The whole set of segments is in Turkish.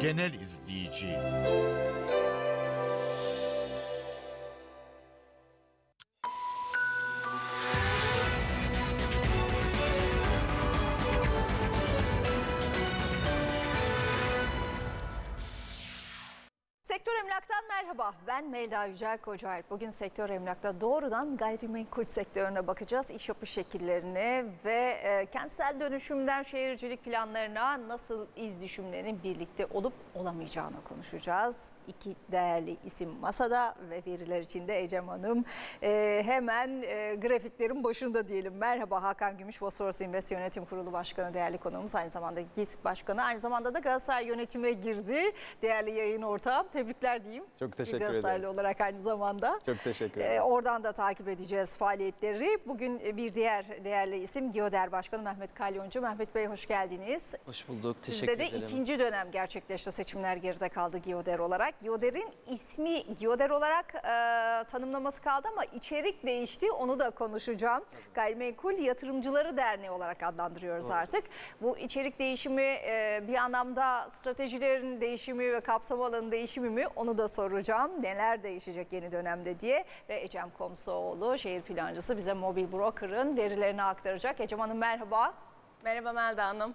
genel izleyici. Ben Melda Yücel Kocaer. Bugün Sektör Emlak'ta doğrudan gayrimenkul sektörüne bakacağız. İş yapış şekillerini ve e, kentsel dönüşümden şehircilik planlarına nasıl iz düşümlerinin birlikte olup olamayacağını konuşacağız. İki değerli isim masada ve veriler içinde Ecem Hanım. E, hemen e, grafiklerin başında diyelim. Merhaba Hakan Gümüş, Bosphorus Invest Yönetim Kurulu Başkanı, değerli konuğumuz. Aynı zamanda GİSK Başkanı. Aynı zamanda da Galatasaray yönetime girdi. Değerli yayın ortağım. Tebrikler diyeyim. Çok teşekkür Galatasaraylı ederim. olarak aynı zamanda. Çok teşekkür Ee, ederim. oradan da takip edeceğiz faaliyetleri. Bugün e, bir diğer değerli isim Giyoder Başkanı Mehmet Kalyoncu. Mehmet Bey hoş geldiniz. Hoş bulduk. Teşekkür Sizde de ederim. ikinci dönem gerçekleşti. Seçimler geride kaldı Giyoder olarak. Giyoder'in ismi Giyoder olarak e, tanımlaması kaldı ama içerik değişti. Onu da konuşacağım. Gayrimenkul Yatırımcıları Derneği olarak adlandırıyoruz artık. Bu içerik değişimi e, bir anlamda stratejilerin değişimi ve kapsam alanı değişimi mi? Onu da soracağım. Neler değişecek yeni dönemde diye. Ve Ecem Komsoğlu şehir plancısı bize Mobil Broker'ın verilerini aktaracak. Ecem Hanım merhaba. Merhaba Melda Hanım.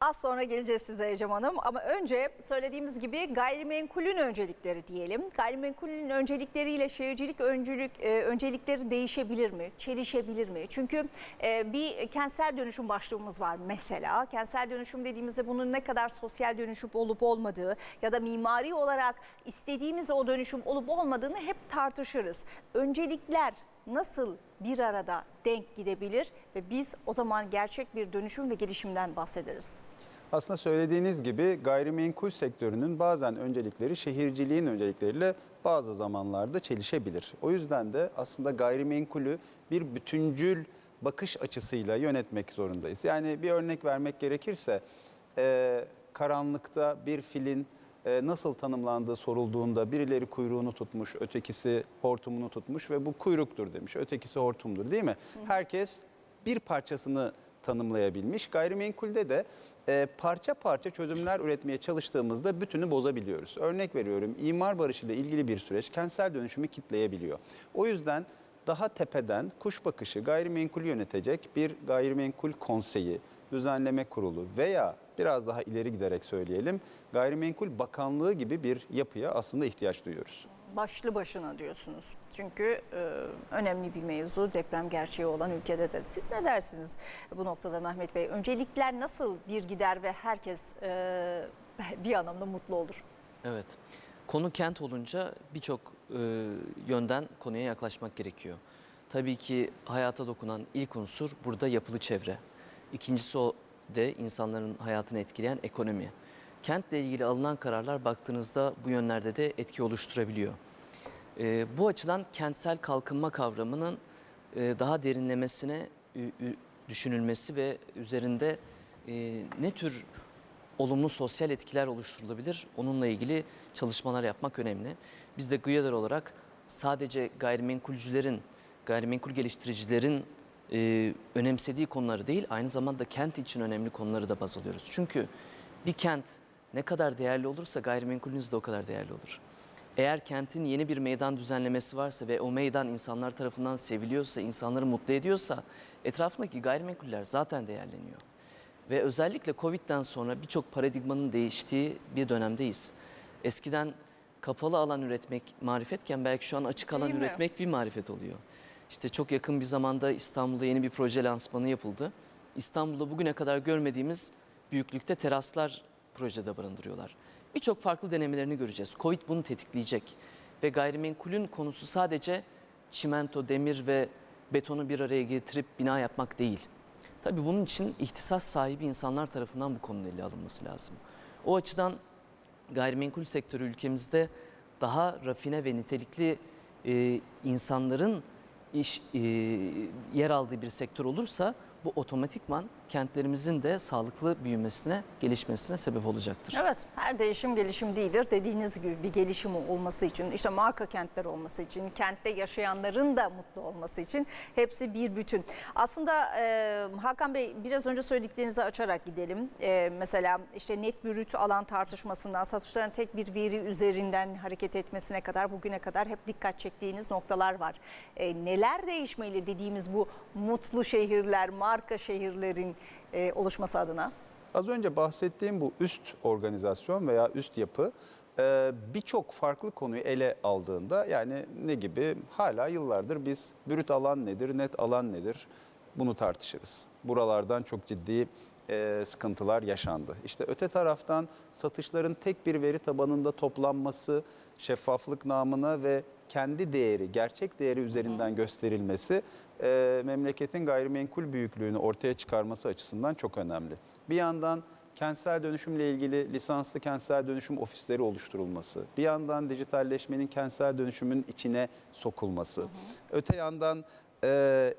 Az sonra geleceğiz size Ecem Hanım ama önce söylediğimiz gibi gayrimenkulün öncelikleri diyelim. Gayrimenkulün öncelikleriyle şehircilik öncülük, e, öncelikleri değişebilir mi? Çelişebilir mi? Çünkü e, bir kentsel dönüşüm başlığımız var mesela. Kentsel dönüşüm dediğimizde bunun ne kadar sosyal dönüşüm olup olmadığı ya da mimari olarak istediğimiz o dönüşüm olup olmadığını hep tartışırız. Öncelikler nasıl bir arada denk gidebilir ve biz o zaman gerçek bir dönüşüm ve gelişimden bahsederiz. Aslında söylediğiniz gibi gayrimenkul sektörünün bazen öncelikleri şehirciliğin öncelikleriyle bazı zamanlarda çelişebilir. O yüzden de aslında gayrimenkulü bir bütüncül bakış açısıyla yönetmek zorundayız. Yani bir örnek vermek gerekirse e, karanlıkta bir filin e, nasıl tanımlandığı sorulduğunda birileri kuyruğunu tutmuş, ötekisi hortumunu tutmuş ve bu kuyruktur demiş, ötekisi hortumdur değil mi? Herkes bir parçasını tanımlayabilmiş. Gayrimenkulde de e, parça parça çözümler üretmeye çalıştığımızda bütünü bozabiliyoruz. Örnek veriyorum imar barışı ile ilgili bir süreç kentsel dönüşümü kitleyebiliyor. O yüzden daha tepeden kuş bakışı gayrimenkul yönetecek bir gayrimenkul konseyi, düzenleme kurulu veya biraz daha ileri giderek söyleyelim gayrimenkul bakanlığı gibi bir yapıya aslında ihtiyaç duyuyoruz. Başlı başına diyorsunuz. Çünkü e, önemli bir mevzu deprem gerçeği olan ülkede de. Siz ne dersiniz bu noktada Mehmet Bey? Öncelikler nasıl bir gider ve herkes e, bir anlamda mutlu olur? Evet. Konu kent olunca birçok e, yönden konuya yaklaşmak gerekiyor. Tabii ki hayata dokunan ilk unsur burada yapılı çevre. İkincisi o de insanların hayatını etkileyen ekonomi. Kentle ilgili alınan kararlar baktığınızda bu yönlerde de etki oluşturabiliyor. E, bu açıdan kentsel kalkınma kavramının e, daha derinlemesine ü- ü- düşünülmesi ve üzerinde e, ne tür olumlu sosyal etkiler oluşturulabilir onunla ilgili çalışmalar yapmak önemli. Biz de GÜYADER olarak sadece gayrimenkulcülerin, gayrimenkul geliştiricilerin e, önemsediği konuları değil aynı zamanda kent için önemli konuları da baz alıyoruz. Çünkü bir kent ne kadar değerli olursa gayrimenkulünüz de o kadar değerli olur. Eğer kentin yeni bir meydan düzenlemesi varsa ve o meydan insanlar tarafından seviliyorsa, insanları mutlu ediyorsa etrafındaki gayrimenkuller zaten değerleniyor. Ve özellikle Covid'den sonra birçok paradigmanın değiştiği bir dönemdeyiz. Eskiden kapalı alan üretmek marifetken belki şu an açık alan Değil mi? üretmek bir marifet oluyor. İşte çok yakın bir zamanda İstanbul'da yeni bir proje lansmanı yapıldı. İstanbul'da bugüne kadar görmediğimiz büyüklükte teraslar projede barındırıyorlar. Birçok farklı denemelerini göreceğiz. Covid bunu tetikleyecek. Ve gayrimenkulün konusu sadece çimento, demir ve betonu bir araya getirip bina yapmak değil. Tabii bunun için ihtisas sahibi insanlar tarafından bu konunun ele alınması lazım. O açıdan gayrimenkul sektörü ülkemizde daha rafine ve nitelikli e, insanların iş e, yer aldığı bir sektör olursa bu otomatikman kentlerimizin de sağlıklı büyümesine, gelişmesine sebep olacaktır. Evet, her değişim gelişim değildir. Dediğiniz gibi bir gelişim olması için, işte marka kentler olması için, kentte yaşayanların da mutlu olması için hepsi bir bütün. Aslında e, Hakan Bey biraz önce söylediklerinizi açarak gidelim. E, mesela işte net brüt alan tartışmasından satışların tek bir veri üzerinden hareket etmesine kadar bugüne kadar hep dikkat çektiğiniz noktalar var. E, neler değişmeli dediğimiz bu mutlu şehirler, marka şehirlerin e, oluşması adına? Az önce bahsettiğim bu üst organizasyon veya üst yapı e, birçok farklı konuyu ele aldığında yani ne gibi hala yıllardır biz brüt alan nedir, net alan nedir bunu tartışırız. Buralardan çok ciddi e, sıkıntılar yaşandı. İşte öte taraftan satışların tek bir veri tabanında toplanması, şeffaflık namına ve kendi değeri, gerçek değeri üzerinden gösterilmesi e, memleketin gayrimenkul büyüklüğünü ortaya çıkarması açısından çok önemli. Bir yandan kentsel dönüşümle ilgili lisanslı kentsel dönüşüm ofisleri oluşturulması, bir yandan dijitalleşmenin kentsel dönüşümün içine sokulması, öte yandan e,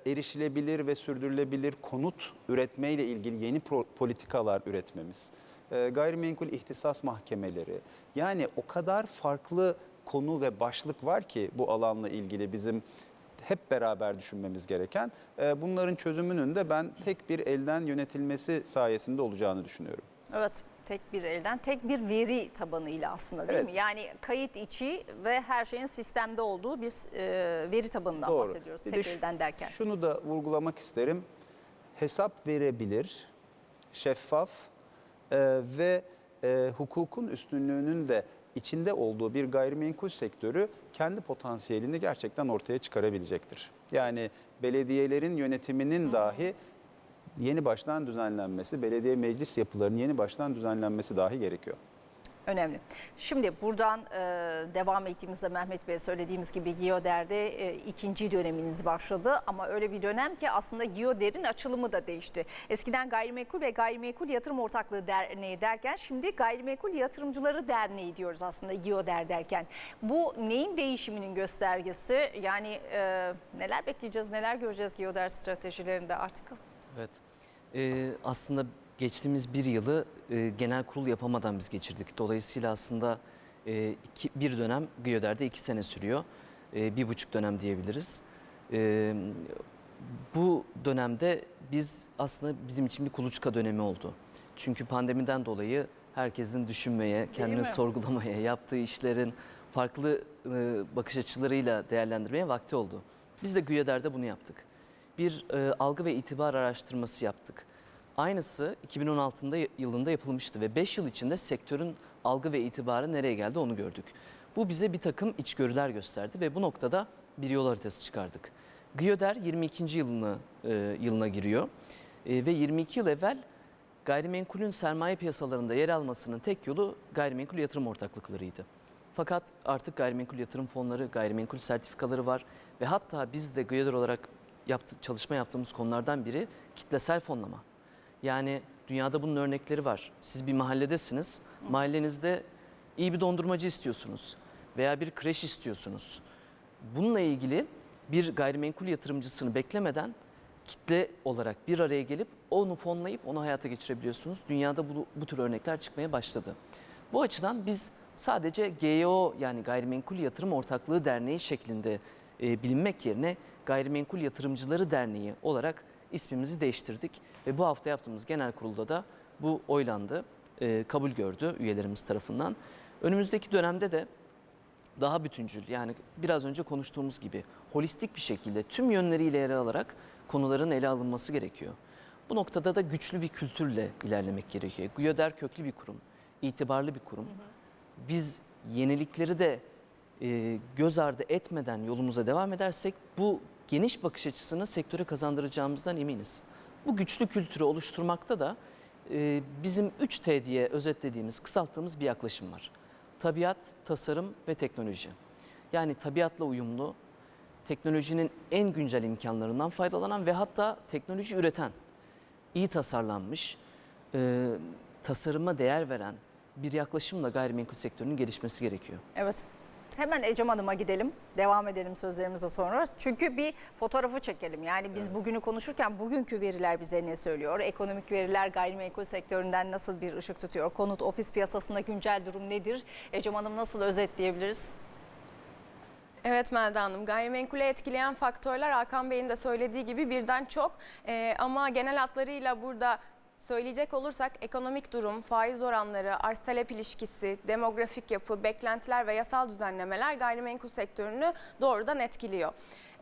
erişilebilir ve sürdürülebilir konut üretmeyle ilgili yeni politikalar üretmemiz, e, gayrimenkul ihtisas mahkemeleri, yani o kadar farklı konu ve başlık var ki bu alanla ilgili bizim hep beraber düşünmemiz gereken. E, bunların çözümünün de ben tek bir elden yönetilmesi sayesinde olacağını düşünüyorum. Evet, tek bir elden, tek bir veri tabanıyla aslında değil Evet. mi? Yani kayıt içi ve her şeyin sistemde olduğu bir e, veri tabanından Doğru. bahsediyoruz Bir de tek şu- elden derken. Şunu da vurgulamak isterim. Hesap verebilir, şeffaf e, ve e, hukukun üstünlüğünün de içinde olduğu bir gayrimenkul sektörü kendi potansiyelini gerçekten ortaya çıkarabilecektir. Yani belediyelerin yönetiminin dahi yeni baştan düzenlenmesi, belediye meclis yapılarının yeni baştan düzenlenmesi dahi gerekiyor. Önemli. Şimdi buradan e, devam ettiğimizde Mehmet Bey söylediğimiz gibi Giyoder'de e, ikinci döneminiz başladı. Ama öyle bir dönem ki aslında Giyoder'in açılımı da değişti. Eskiden Gayrimenkul ve Gayrimenkul Yatırım Ortaklığı Derneği derken şimdi Gayrimenkul Yatırımcıları Derneği diyoruz aslında Giyoder derken. Bu neyin değişiminin göstergesi? Yani e, neler bekleyeceğiz, neler göreceğiz Giyoder stratejilerinde artık? Evet. Ee, aslında geçtiğimiz bir yılı e, genel kurul yapamadan biz geçirdik. Dolayısıyla aslında e, iki, bir dönem Giyoder'de iki sene sürüyor. E, bir buçuk dönem diyebiliriz. E, bu dönemde biz aslında bizim için bir kuluçka dönemi oldu. Çünkü pandemiden dolayı herkesin düşünmeye, kendini sorgulamaya, yaptığı işlerin farklı e, bakış açılarıyla değerlendirmeye vakti oldu. Biz de Giyoder'de bunu yaptık bir e, algı ve itibar araştırması yaptık. Aynısı 2016'da yılında yapılmıştı ve 5 yıl içinde sektörün algı ve itibarı nereye geldi onu gördük. Bu bize bir takım içgörüler gösterdi ve bu noktada bir yol haritası çıkardık. Giyoder 22. yılını e, yılına giriyor E, ve 22 yıl evvel gayrimenkulün sermaye piyasalarında yer almasının tek yolu gayrimenkul yatırım ortaklıklarıydı. Fakat artık gayrimenkul yatırım fonları, gayrimenkul sertifikaları var ve hatta biz de Giyoder olarak yaptı, çalışma yaptığımız konulardan biri kitlesel fonlama. Yani dünyada bunun örnekleri var. Siz bir mahalledesiniz, mahallenizde iyi bir dondurmacı istiyorsunuz veya bir kreş istiyorsunuz. Bununla ilgili bir gayrimenkul yatırımcısını beklemeden kitle olarak bir araya gelip onu fonlayıp onu hayata geçirebiliyorsunuz. Dünyada bu, bu tür örnekler çıkmaya başladı. Bu açıdan biz sadece GYO yani Gayrimenkul Yatırım Ortaklığı Derneği şeklinde e, bilinmek yerine Gayrimenkul Yatırımcıları Derneği olarak ismimizi değiştirdik. Ve bu hafta yaptığımız genel kurulda da bu oylandı, e, kabul gördü üyelerimiz tarafından. Önümüzdeki dönemde de daha bütüncül yani biraz önce konuştuğumuz gibi holistik bir şekilde tüm yönleriyle ele alarak konuların ele alınması gerekiyor. Bu noktada da güçlü bir kültürle ilerlemek gerekiyor. Guyoder köklü bir kurum, itibarlı bir kurum. Biz yenilikleri de e, göz ardı etmeden yolumuza devam edersek bu geniş bakış açısını sektöre kazandıracağımızdan eminiz. Bu güçlü kültürü oluşturmakta da e, bizim 3T diye özetlediğimiz, kısalttığımız bir yaklaşım var. Tabiat, tasarım ve teknoloji. Yani tabiatla uyumlu, teknolojinin en güncel imkanlarından faydalanan ve hatta teknoloji üreten, iyi tasarlanmış, e, tasarıma değer veren bir yaklaşımla gayrimenkul sektörünün gelişmesi gerekiyor. Evet. Hemen Ecem Hanım'a gidelim. Devam edelim sözlerimize sonra. Çünkü bir fotoğrafı çekelim. Yani biz bugünü konuşurken bugünkü veriler bize ne söylüyor? Ekonomik veriler gayrimenkul sektöründen nasıl bir ışık tutuyor? Konut, ofis piyasasında güncel durum nedir? Ecem Hanım nasıl özetleyebiliriz? Evet Melda Hanım, gayrimenkulü etkileyen faktörler Hakan Bey'in de söylediği gibi birden çok Ee, ama genel hatlarıyla burada söyleyecek olursak ekonomik durum, faiz oranları, arz talep ilişkisi, demografik yapı, beklentiler ve yasal düzenlemeler gayrimenkul sektörünü doğrudan etkiliyor.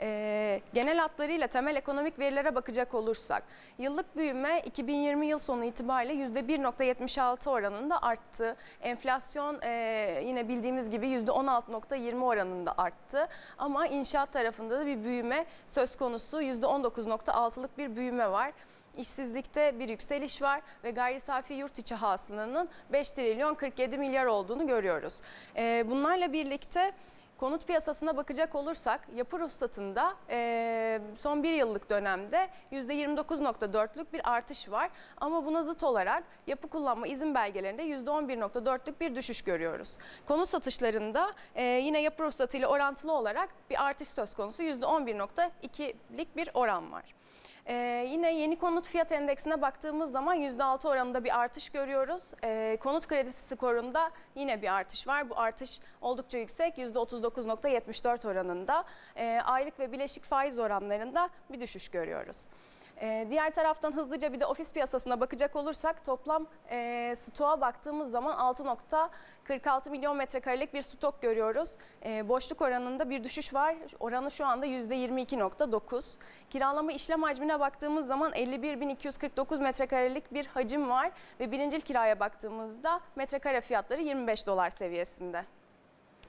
Ee, genel hatlarıyla temel ekonomik verilere bakacak olursak yıllık büyüme 2020 yıl sonu itibariyle %1.76 oranında arttı. Enflasyon e, yine bildiğimiz gibi %16.20 oranında arttı. Ama inşaat tarafında da bir büyüme söz konusu %19.6'lık bir büyüme var. İşsizlikte bir yükseliş var ve gayri safi yurt içi hasılanın 5 trilyon 47 milyar olduğunu görüyoruz. Ee, bunlarla birlikte konut piyasasına bakacak olursak yapı ruhsatında e, son bir yıllık dönemde %29.4'lük bir artış var. Ama buna zıt olarak yapı kullanma izin belgelerinde %11.4'lük bir düşüş görüyoruz. Konut satışlarında e, yine yapı ruhsatı orantılı olarak bir artış söz konusu %11.2'lik bir oran var. Ee, yine yeni konut fiyat endeksine baktığımız zaman %6 oranında bir artış görüyoruz. Ee, konut kredisi skorunda yine bir artış var. Bu artış oldukça yüksek %39.74 oranında. Ee, aylık ve bileşik faiz oranlarında bir düşüş görüyoruz. Ee, diğer taraftan hızlıca bir de ofis piyasasına bakacak olursak toplam e, stoğa baktığımız zaman 6.46 milyon metrekarelik bir stok görüyoruz. E, boşluk oranında bir düşüş var. Oranı şu anda %22.9. Kiralama işlem hacmine baktığımız zaman 51.249 metrekarelik bir hacim var ve birincil kiraya baktığımızda metrekare fiyatları 25 dolar seviyesinde.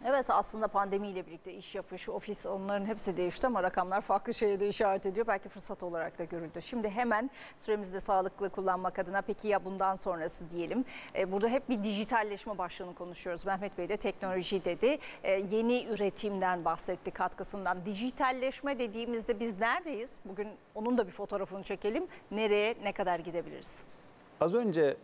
Evet aslında pandemiyle birlikte iş yapış, ofis onların hepsi değişti ama rakamlar farklı şeye de işaret ediyor. Belki fırsat olarak da görüldü. Şimdi hemen süremizi de sağlıklı kullanmak adına peki ya bundan sonrası diyelim. Ee, burada hep bir dijitalleşme başlığını konuşuyoruz. Mehmet Bey de teknoloji dedi. Ee, yeni üretimden bahsetti katkısından. Dijitalleşme dediğimizde biz neredeyiz? Bugün onun da bir fotoğrafını çekelim. Nereye, ne kadar gidebiliriz? Az önce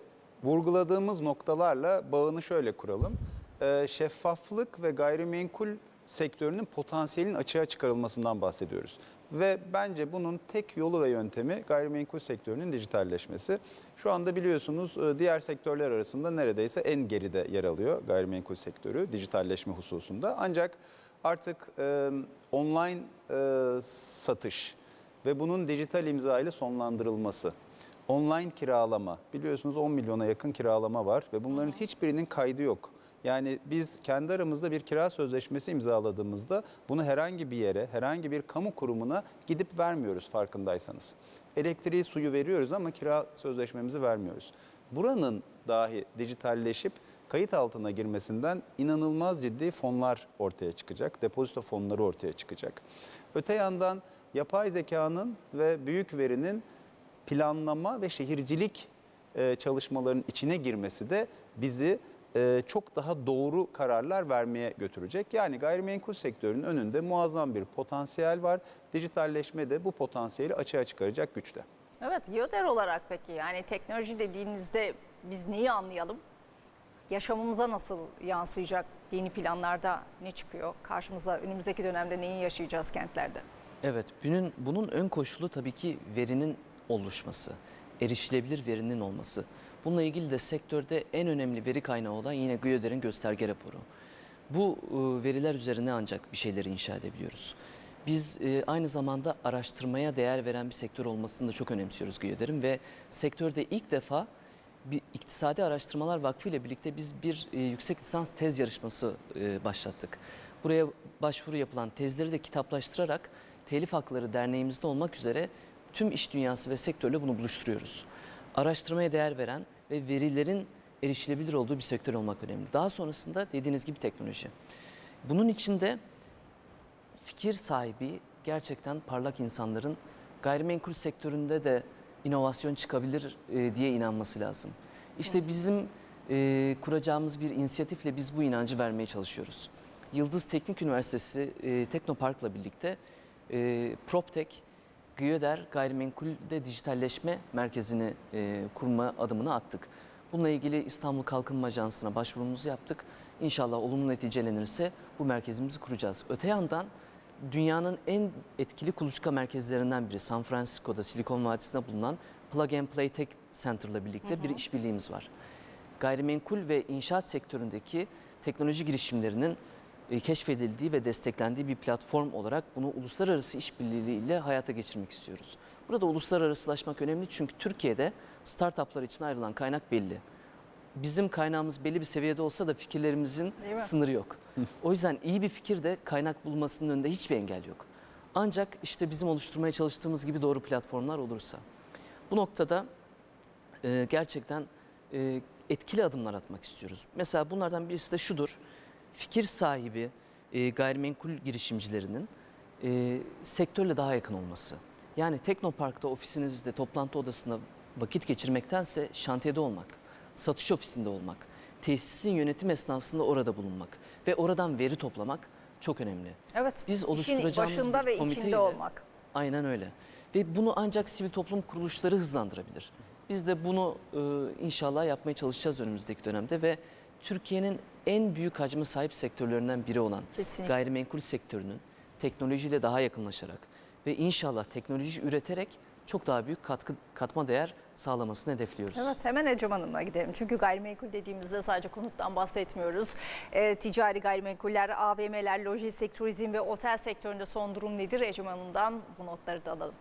vurguladığımız noktalarla bağını şöyle kuralım. Ee, şeffaflık ve gayrimenkul sektörünün potansiyelin açığa çıkarılmasından bahsediyoruz. Ve bence bunun tek yolu ve yöntemi gayrimenkul sektörünün dijitalleşmesi. Şu anda biliyorsunuz e, diğer sektörler arasında neredeyse en geride yer alıyor gayrimenkul sektörü dijitalleşme hususunda. Ancak artık e, online e, satış ve bunun dijital imza ile sonlandırılması Online kiralama biliyorsunuz 10 milyona yakın kiralama var ve bunların hiçbirinin kaydı yok. Yani biz kendi aramızda bir kira sözleşmesi imzaladığımızda bunu herhangi bir yere, herhangi bir kamu kurumuna gidip vermiyoruz farkındaysanız. Elektriği, suyu veriyoruz ama kira sözleşmemizi vermiyoruz. Buranın dahi dijitalleşip kayıt altına girmesinden inanılmaz ciddi fonlar ortaya çıkacak. Depozito fonları ortaya çıkacak. Öte yandan yapay zekanın ve büyük verinin planlama ve şehircilik çalışmalarının içine girmesi de bizi e, çok daha doğru kararlar vermeye götürecek. Yani gayrimenkul sektörünün önünde muazzam bir potansiyel var. Dijitalleşme de bu potansiyeli açığa çıkaracak güçte. Evet, YÖDER olarak peki yani teknoloji dediğinizde biz neyi anlayalım? Yaşamımıza nasıl yansıyacak? Yeni planlarda ne çıkıyor? Karşımıza önümüzdeki dönemde neyi yaşayacağız kentlerde? Evet, bunun, bunun ön koşulu tabii ki verinin oluşması, erişilebilir verinin olması. Bununla ilgili de sektörde en önemli veri kaynağı olan yine GÜYÖDER'in gösterge raporu. Bu e, veriler üzerine ancak bir şeyleri inşa edebiliyoruz. Biz e, aynı zamanda araştırmaya değer veren bir sektör olmasını da çok önemsiyoruz GÜYÖDER'in ve sektörde ilk defa bir İktisadi Araştırmalar Vakfı ile birlikte biz bir e, yüksek lisans tez yarışması başlattık. Buraya başvuru yapılan tezleri de kitaplaştırarak Telif Hakları Derneğimizde olmak üzere tüm iş dünyası ve sektörle bunu buluşturuyoruz. Araştırmaya değer veren ve verilerin erişilebilir olduğu bir sektör olmak önemli. Daha sonrasında dediğiniz gibi teknoloji. Bunun içinde fikir sahibi gerçekten parlak insanların gayrimenkul sektöründe de inovasyon çıkabilir e, diye inanması lazım. İşte bizim e, kuracağımız bir inisiyatifle biz bu inancı vermeye çalışıyoruz. Yıldız Teknik Üniversitesi e, Teknopark'la birlikte e, PropTech Gıyoder Gayrimenkul'de dijitalleşme merkezini e, kurma adımını attık. Bununla ilgili İstanbul Kalkınma Ajansı'na başvurumuzu yaptık. İnşallah olumlu neticelenirse bu merkezimizi kuracağız. Öte yandan dünyanın en etkili kuluçka merkezlerinden biri San Francisco'da Silikon Vadisi'nde bulunan Plug and Play Tech Center'la birlikte bir işbirliğimiz var. Gayrimenkul ve inşaat sektöründeki teknoloji girişimlerinin e, keşfedildiği ve desteklendiği bir platform olarak bunu uluslararası işbirliğiyle hayata geçirmek istiyoruz. Burada uluslararasılaşmak önemli çünkü Türkiye'de startuplar için ayrılan kaynak belli. Bizim kaynağımız belli bir seviyede olsa da fikirlerimizin sınırı yok. O yüzden iyi bir fikir de kaynak bulmasının önünde hiçbir engel yok. Ancak işte bizim oluşturmaya çalıştığımız gibi doğru platformlar olursa. Bu noktada e, gerçekten e, etkili adımlar atmak istiyoruz. Mesela bunlardan birisi de şudur. Fikir sahibi e, gayrimenkul girişimcilerinin e, sektörle daha yakın olması. Yani Teknopark'ta ofisinizde, toplantı odasında vakit geçirmektense şantiyede olmak, satış ofisinde olmak, tesisin yönetim esnasında orada bulunmak ve oradan veri toplamak çok önemli. Evet. Biz oluşturacağımız başında bir ve komiteyle- içinde olmak. Aynen öyle. Ve bunu ancak sivil toplum kuruluşları hızlandırabilir. Biz de bunu e, inşallah yapmaya çalışacağız önümüzdeki dönemde ve Türkiye'nin en büyük hacme sahip sektörlerinden biri olan Kesinlikle. gayrimenkul sektörünün teknolojiyle daha yakınlaşarak ve inşallah teknoloji üreterek çok daha büyük katkı katma değer sağlamasını hedefliyoruz. Evet hemen Ecem Hanım'a gidelim. Çünkü gayrimenkul dediğimizde sadece konuttan bahsetmiyoruz. Ee, ticari gayrimenkuller, AVM'ler, lojistik, turizm ve otel sektöründe son durum nedir? Ecem Hanım'dan bu notları da alalım.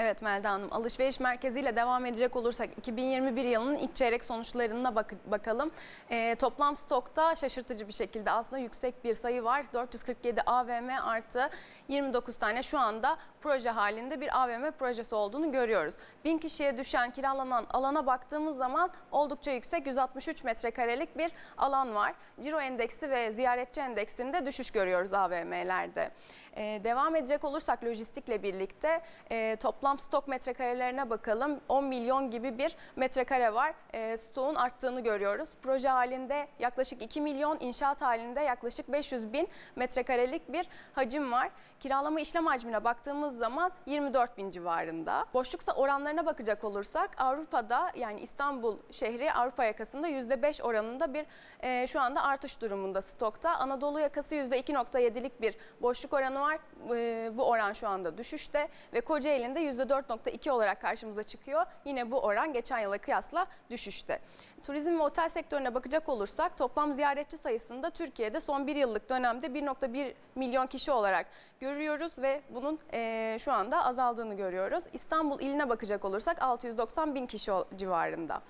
Evet Melda Hanım, alışveriş merkeziyle devam edecek olursak 2021 yılının ilk çeyrek sonuçlarına bak- bakalım. Ee, toplam stokta şaşırtıcı bir şekilde aslında yüksek bir sayı var. 447 AVM artı 29 tane şu anda proje halinde bir AVM projesi olduğunu görüyoruz. 1000 kişiye düşen kiralanan alana baktığımız zaman oldukça yüksek 163 metrekarelik bir alan var. Ciro endeksi ve ziyaretçi endeksinde düşüş görüyoruz AVM'lerde. Ee, devam edecek olursak lojistikle birlikte e, toplam stok metrekarelerine bakalım. 10 milyon gibi bir metrekare var. E, stoğun arttığını görüyoruz. Proje halinde yaklaşık 2 milyon, inşaat halinde yaklaşık 500 bin metrekarelik bir hacim var. Kiralama işlem hacmine baktığımız zaman 24 bin civarında. Boşluksa oranlarına bakacak olursak Avrupa'da yani İstanbul şehri Avrupa yakasında %5 oranında bir e, şu anda artış durumunda stokta. Anadolu yakası %2.7'lik bir boşluk oranı var. E, bu oran şu anda düşüşte ve Kocaeli'nde %4.2 olarak karşımıza çıkıyor. Yine bu oran geçen yıla kıyasla düşüşte. Turizm ve otel sektörüne bakacak olursak toplam ziyaretçi sayısında Türkiye'de son bir yıllık dönemde 1.1 milyon kişi olarak görüyoruz ve bunun eee, şu anda azaldığını görüyoruz. İstanbul iline bakacak olursak 690 bin kişi civarında.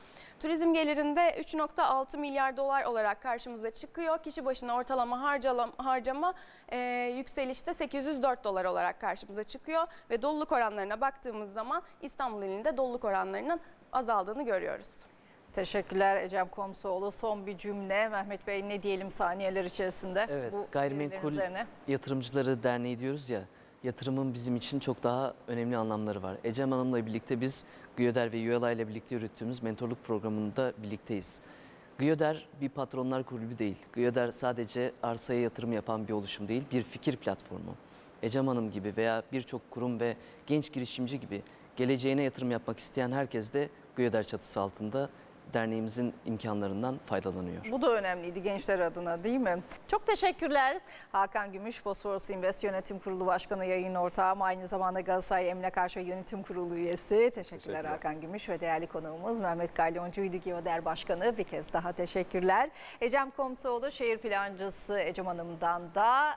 Turizm gelirinde 3.6 milyar dolar olarak karşımıza çıkıyor. Kişi başına ortalama harcalama, harcama eee, yükselişte 804 dolar olarak karşımıza çıkıyor ve doluluk oranlarına baktığımız zaman İstanbul ilinde doluluk oranlarının azaldığını görüyoruz. Teşekkürler Ecem Komsoğlu. Son bir cümle. Mehmet Bey ne diyelim saniyeler içerisinde? Evet, bu gayrimenkul. Yatırımcıları Derneği diyoruz ya, yatırımın bizim için çok daha önemli anlamları var. Ecem Hanım'la birlikte biz Gıyoder ve ULA ile birlikte yürüttüğümüz mentorluk programında birlikteyiz. Gıyoder bir patronlar kulübü değil. Gıyoder sadece arsaya yatırım yapan bir oluşum değil, bir fikir platformu. Ecem Hanım gibi veya birçok kurum ve genç girişimci gibi geleceğine yatırım yapmak isteyen herkes de Gıyoder çatısı altında derneğimizin imkanlarından faydalanıyor. Bu da önemliydi gençler adına değil mi? Çok teşekkürler. Hakan Gümüş, Bosphorus Invest Yönetim Kurulu Başkanı yayın ortağım. Aynı zamanda Galatasaray Emlak Arşa Yönetim Kurulu üyesi. Teşekkürler, Teşekkürler. Hakan Gümüş ve değerli konuğumuz Mehmet Galyoncu'ydu Giyoder Başkanı. Bir kez daha teşekkürler. Ecem Komsoğlu, şehir plancısı Ecem Hanım'dan da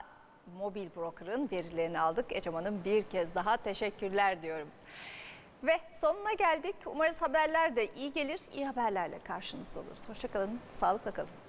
mobil broker'ın verilerini aldık. Ecem Hanım bir kez daha teşekkürler diyorum. Ve sonuna geldik. Umarız haberler de iyi gelir. İyi haberlerle karşınızda oluruz. Hoşçakalın. Sağlıkla kalın.